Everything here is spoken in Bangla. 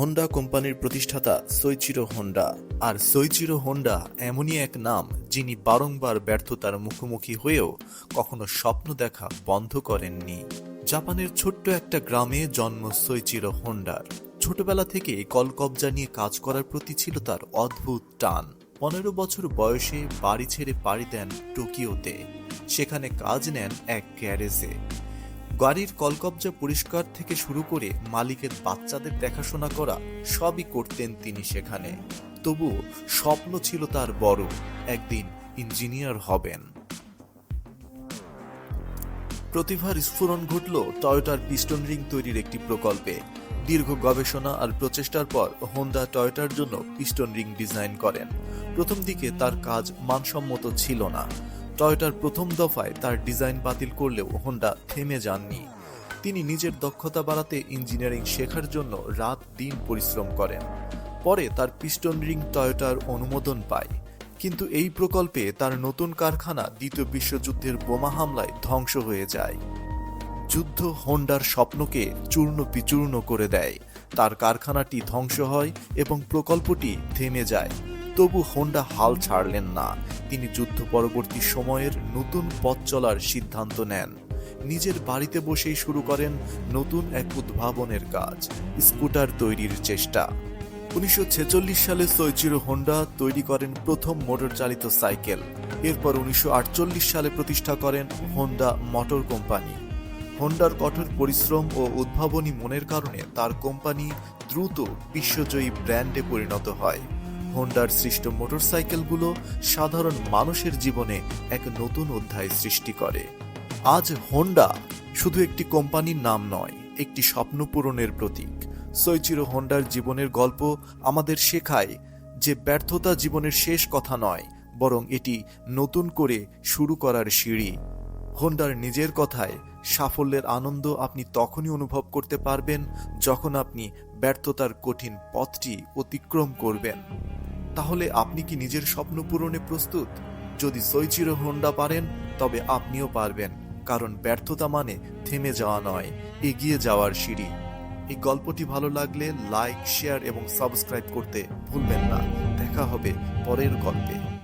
হোন্ডা কোম্পানির প্রতিষ্ঠাতা সৈচিরো হোন্ডা আর সৈচিরো হোন্ডা এমনই এক নাম যিনি বারংবার ব্যর্থতার মুখোমুখি হয়েও কখনো স্বপ্ন দেখা বন্ধ করেননি। জাপানের ছোট্ট একটা গ্রামে জন্ম সৈচিরো হোন্ডার ছোটবেলা থেকে কলকবজা নিয়ে কাজ করার প্রতি ছিল তার অদ্ভুত টান। পনেরো বছর বয়সে বাড়ি ছেড়ে পাড়ি দেন টোকিওতে সেখানে কাজ নেন এক গ্যারেজে। গাড়ির কলকবজা পরিষ্কার থেকে শুরু করে মালিকের বাচ্চাদের দেখাশোনা করা সবই করতেন তিনি সেখানে। তবু স্বপ্ন ছিল তার বড়, একদিন ইঞ্জিনিয়ার হবেন। প্রতিভার স্ফুরণ ঘটল টয়োটার পিস্টন রিং তৈরির একটি প্রকল্পে। দীর্ঘ গবেষণা আর প্রচেষ্টার পর হোন্ডা টয়োটার জন্য পিস্টন রিং ডিজাইন করেন। প্রথম দিকে তার কাজ মানসম্মত ছিল না। টয়োটার প্রথম দফায় তার ডিজাইন বাতিল করলেও হোন্ডা থেমে যাননি। তিনি নিজের দক্ষতা বাড়াতে ইঞ্জিনিয়ারিং শেখার জন্য রাত দিন পরিশ্রম করেন। পরে তার পিস্টন রিং টয়োটার অনুমোদন পায়। কিন্তু এই প্রকল্পে তার নতুন কারখানা দ্বিতীয় বিশ্বযুদ্ধের বোমা হামলায় ধ্বংস হয়ে যায়। যুদ্ধ হোন্ডার স্বপ্নকে চূর্ণ বিচূর্ণ করে দেয়। তার কারখানাটি ধ্বংস হয় এবং প্রকল্পটি থেমে যায়। তবু হোন্ডা হাল ছাড়লেন না। তিনি যুদ্ধ পরবর্তী সময়ের নতুন পথ চলার সিদ্ধান্ত নেন। নিজের বাড়িতে বসেই শুরু করেন নতুন এক উদ্ভাবনের কাজ, স্কুটার তৈরির চেষ্টা। উনিশশো ছেচল্লিশ সালে সৈচিরো হোন্ডা তৈরি করেন প্রথম মোটর চালিত সাইকেল। এরপর উনিশশো আটচল্লিশ সালে প্রতিষ্ঠা করেন হোন্ডা মোটর কোম্পানি। হোন্ডার কঠোর পরিশ্রম ও উদ্ভাবনী মনের কারণে তার কোম্পানি দ্রুত বিশ্বজয়ী ব্র্যান্ডে পরিণত হয়। হোন্ডার সৃষ্ট মোটরসাইকেলগুলো সাধারণ মানুষের জীবনে এক নতুন অধ্যায় সৃষ্টি করে। আজ হোন্ডা শুধু একটি কোম্পানির নাম নয়, একটি স্বপ্ন পূরণের প্রতীক। সৈচিরো হোন্ডার জীবনের গল্প আমাদের শেখায় যে ব্যর্থতা জীবনের শেষ কথা নয়, বরং এটি নতুন করে শুরু করার সিঁড়ি। হোন্ডার নিজের কথায় সাফল্যের আনন্দ আপনি তখনই অনুভব করতে পারবেন যখন আপনি ব্যর্থতার কঠিন পথটি অতিক্রম করবেন। তাহলে আপনি কি নিজের স্বপ্ন পূরণে প্রস্তুত? যদি সৈচিরো হোন্ডা পারেন, তবে আপনিও পারবেন, কারণ ব্যর্থতা মানে থেমে যাওয়া নয়, এগিয়ে যাওয়ার সিঁড়ি। এই গল্পটি ভালো লাগলে লাইক, শেয়ার এবং সাবস্ক্রাইব করতে ভুলবেন না। দেখা হবে পরের গল্পে।